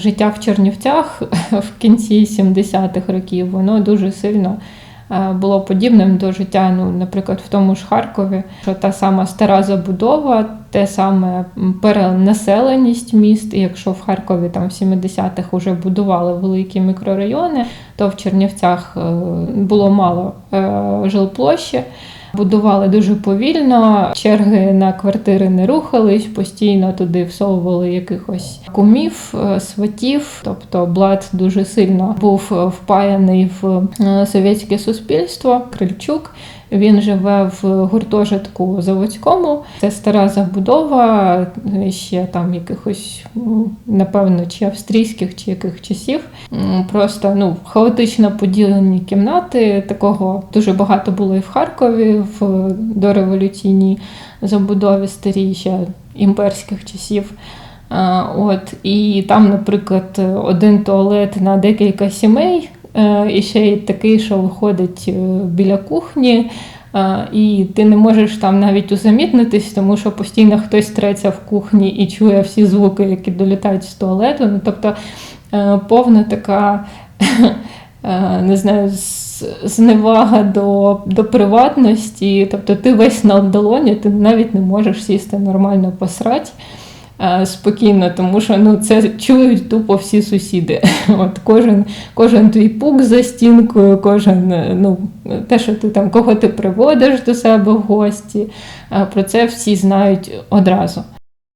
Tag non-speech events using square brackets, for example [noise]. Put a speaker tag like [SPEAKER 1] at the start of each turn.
[SPEAKER 1] життя в Чернівцях [laughs] в кінці 70-х років, воно дуже сильно е, було подібним до життя, ну, наприклад, в тому ж Харкові, що та сама стара забудова, те саме перенаселеність міст. І якщо в Харкові там в 70-х вже будували великі мікрорайони, то в Чернівцях е, було мало е, жилплощі. Будували дуже повільно, черги на квартири не рухались, постійно туди всовували якихось кумів, е, сватів. Тобто блат дуже сильно був впаяний в е, совєтське суспільство. Крильчук він живе в гуртожитку заводському. Це стара забудова ще там якихось, напевно, чи австрійських, чи яких часів. Просто ну хаотично поділені кімнати. Такого дуже багато було і в Харкові в дореволюційній забудові старій ще імперських часів. От і там, наприклад, один туалет на декілька сімей, і ще й такий, що виходить е, біля кухні. е, І ти не можеш там навіть усамітнитись, тому що постійно хтось треться в кухні і чує всі звуки, які долітають з туалету. Ну, тобто е, повна така, [laughs] е, не знаю, зневага до, до приватності. Тобто ти весь на долоні, ти навіть не можеш сісти нормально посрать. Е, Спокійно, тому що ну це чують тупо всі сусіди. [laughs] От кожен, кожен твій пук за стінкою, кожен е, ну те, що ти там кого ти приводиш до себе в гості, е, про це всі знають одразу.